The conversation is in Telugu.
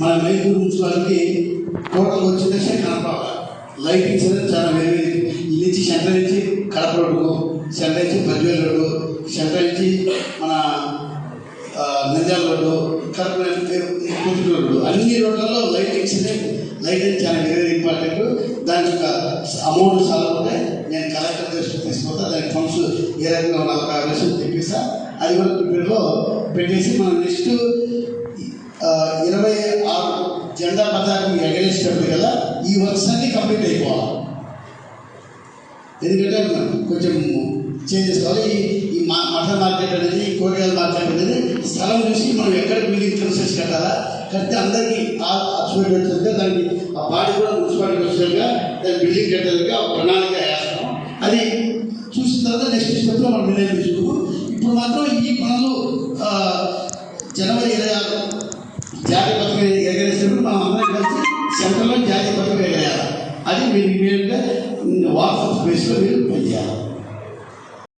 మన మైసూరు మున్సిపాలిటీ టోటల్ వచ్చిందంటే కనపడాలి లైటింగ్స్ అనేది చాలా వేరే ఇది నుంచి సెంటర్ నుంచి కడప రోడ్డు సెంటర్ నుంచి పదివేల రోడ్డు సెంటర్ నుంచి మన నంద్యాల రోడ్డు కడప కుదురు రోడ్డు అన్ని రోడ్లలో లైటింగ్స్ అనేది లైటింగ్ చాలా వెరీ ఇంపార్టెంట్. దాని యొక్క అమౌంట్ చాలా ఉంటే నేను కలెక్టర్ దృష్టికి తీసుకుపోతా దాని ఫండ్స్ ఏ రకంగా ఉన్న ఒక విషయం తెప్పిస్తా. అది కూడా ప్రిపేర్లో పెట్టేసి మనం నెక్స్ట్ ఇరవై ఆరు జెండా పతాకం ఎగరేసేటప్పుడు కదా ఈ వర్క్స్ అన్ని కంప్లీట్ అయిపోవాలి. ఎందుకంటే కొంచెం చేంజ్ చేసుకోవాలి. ఈ మా మటన్ మార్కెట్ అనేది కూరగాయల మార్కెట్ అనేది స్థలం చూసి మనం ఎక్కడ బిల్డింగ్ కన్స్ట్రక్షన్ కట్టాలా? కడితే అందరికీ అచ్చుపెట్టి వచ్చేదిగా దానికి ఆ బాడీ కూడా మున్సిపాలిటీ వచ్చేలాగా దాని బిల్డింగ్ కట్టేలాగా ఒక ప్రణాళిక అది చూసిన తర్వాత నెక్స్ట్ స్టెప్లో మనం నిర్ణయం తీసుకున్నాం ఇప్పుడు మాత్రం ఈ పనులు జనవరి ఇరవై ఆరు జాతీయ పథకం ఎగరేసినప్పుడు మనం అందరం కలిసి సెంటర్లో జాతీయ పథకం ఎగరేయాలి అది మీరు ఇమీడియట్గా వాట్సాప్ బేస్లో మీరు